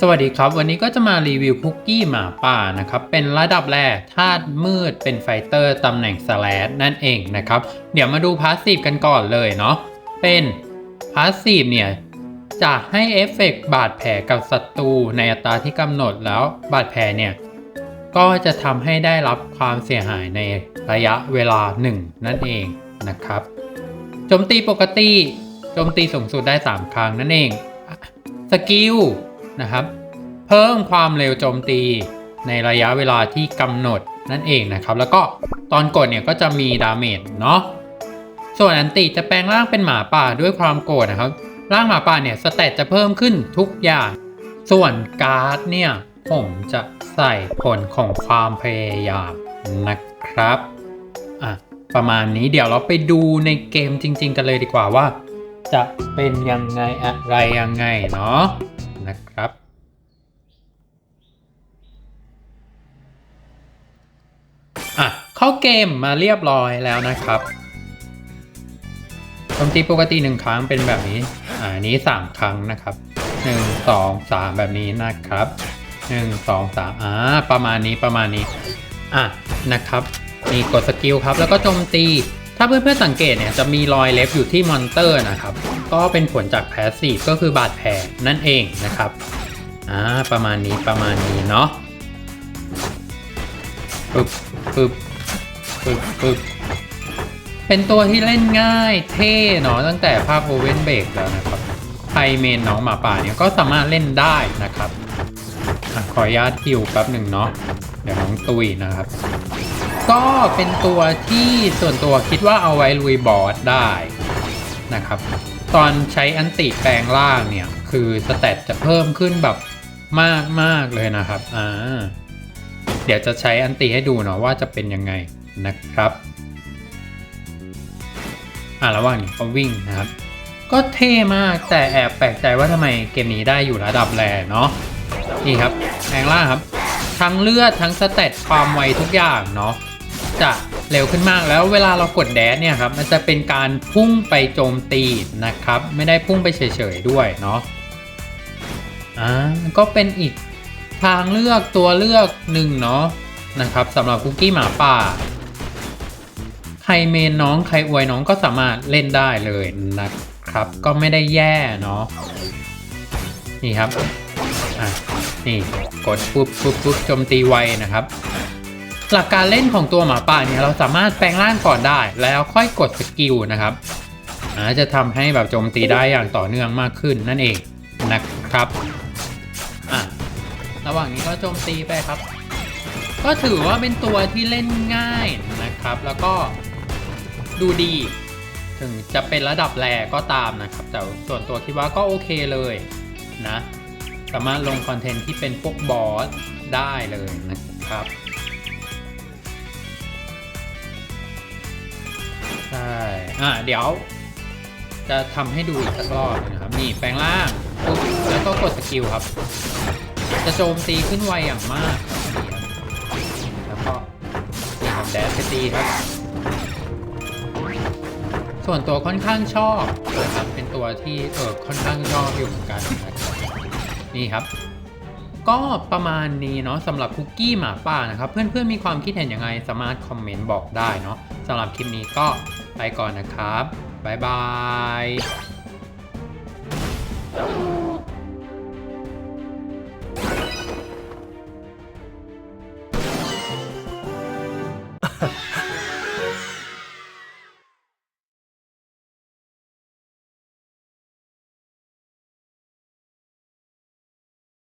สวัสดีครับ วันนี้ก็จะมารีวิวคุกกี้หมาป่านะครับ เป็นระดับแรกธาตุมืดเป็นไฟเตอร์ตำแหน่งสแลดนั่นเองนะครับ เดี๋ยวมาดูพาสซีฟกันก่อนเลยเนาะเป็นพาสซีฟเนี่ยจะให้เอฟเฟกต์บาดแผลกับศัตรูในอัตราที่กำหนดแล้วบาดแผลเนี่ยก็จะทำให้ได้รับความเสียหายในระยะเวลา 1 นั่นเองนะครับโจมตีปกติโจมตีสูงสุดได้ 3 ครั้งนั่นเองสกิล นะครับ เพิ่มความเร็วโจมตีในระยะเวลาที่กำหนดนั่นเองนะครับ แล้วก็ตอนกดเนี่ยก็จะมีดาเมจเนาะส่วนอันติจะแปลงร่างเป็นหมาป่าด้วยความโกรธนะครับ ร่างหมาป่าเนี่ยสเตตจะเพิ่มขึ้นทุกอย่าง ส่วนการ์ดเนี่ยผมจะใส่ผลของความพยายามนะครับอะประมาณนี้เดี๋ยวเราไปดูในเกมจริง ๆ กันเลยดีกว่าว่า จะเป็นยังไงอะไรยังไงเนาะนะครับ อะเข้าเกมมาเรียบร้อยแล้วนะครับโจมตีปกติหนึ่งครั้งเป็นแบบนี้ อ่าอันนี้สามครั้งนะครับหนึ่งสองสามแบบนี้นะครับหนึ่งสองสามอ่าประมาณนี้ประมาณนี้ อะนะครับมีกดสกิลครับ แล้วก็โจมตี ถ้าเพื่อนๆสังเกตเนี่ยจะมีรอยเล็บอยู่ที่มอนเตอร์นะครับ ก็เป็นผลจากแพสซีฟก็คือบาดแผลนั่นเองนะครับ อ่าประมาณนี้ประมาณนี้เนาะ ปึ๊บปึ๊บปึ๊บปึ๊บเป็นตัวที่เล่นง่ายเท่เนาะตั้งแต่ภาคโอเวนเบรกแล้วนะครับไทยเมนน้องหมาป่าเนี่ยก็สามารถเล่นได้นะครับอขออนุญาตฮิวแป๊บหนึ่งเนาะเดี๋ยวน้องตุยนะครับ ก็เป็นตัวที่ส่วนตัวคิดว่าเอาไว้ลุยบอสได้นะครับ ตอนใช้อันติแปลงร่างเนี่ย คือสเตตจะเพิ่มขึ้นแบบมากมากๆเลยนะครับ อ่า เดี๋ยวจะใช้อันติให้ดูเนาะว่าจะเป็นยังไงนะครับ อ่าระหว่างนี้เขาวิ่งนะครับ ก็เท่มากแต่แอบแปลกใจว่าทำไมเกมนี้ได้อยู่ระดับแรเนาะนี่ครับแปลงร่าครับ ทั้งเลือดทั้งสเตตความไวทุกอย่างเนาะจะเร็วขึ้นมากแล้วเวลาเรากดแดดเนี่ยครับมันจะเป็นการพุ่งไปโจมตีนะครับ ไม่ได้พุ่งไปเฉยๆด้วยเนาะอ่าก็เป็นอีก ทางเลือกตัวเลือกหนึ่งเนาะนะครับสำหรับคุกกี้หมาป่า ใครเมนน้องใครอวยน้องก็สามารถเล่นได้เลยนะครับ ก็ไม่ได้แย่เนาะนี่ครับอะนี่กดปุ๊บปุ๊บปุ๊บโจมตีไวนะครับ หลักการเล่นของตัวหมาป่าเนี่ยเราสามารถแปลงร่างก่อนได้ แล้วค่อยกดสกิลนะครับอาจะทำให้แบบโจมตีได้อย่างต่อเนื่องมากขึ้นนั่นเองนะครับ ระหว่างนี้ก็โจมตีไปครับ ก็ถือว่าเป็นตัวที่เล่นง่ายนะครับ แล้วก็ดูดี ถึงจะเป็นระดับแรก็ตามนะครับ แต่ส่วนตัวคิดว่าก็โอเคเลยนะ สามารถลงคอนเทนต์ที่เป็นพวกบอสได้เลยนะครับใช่อะเดี๋ยวจะทำให้ดูอีกสักรอบหนึ่งนะครับ นี่แปลงร่างปุ๊บแล้วก็กดสกิลครับ จะโจมตีขึ้นไวอย่างมาก แล้วก็นี่ครับแดดไปตีครับ ส่วนตัวค่อนข้างชอบนะครับเป็นตัวที่เออค่อนข้างชอบอยู่เหมือนกันนะครับนี่ครับ ก็ประมาณนี้เนาะสำหรับคุกกี้หมาป่านะครับ เพื่อนๆมีความคิดเห็นยังไงสามารถคอมเมนต์บอกได้เนาะสำหรับคลิปนี้ก็ไปก่อนนะครับ บ๊ายบาย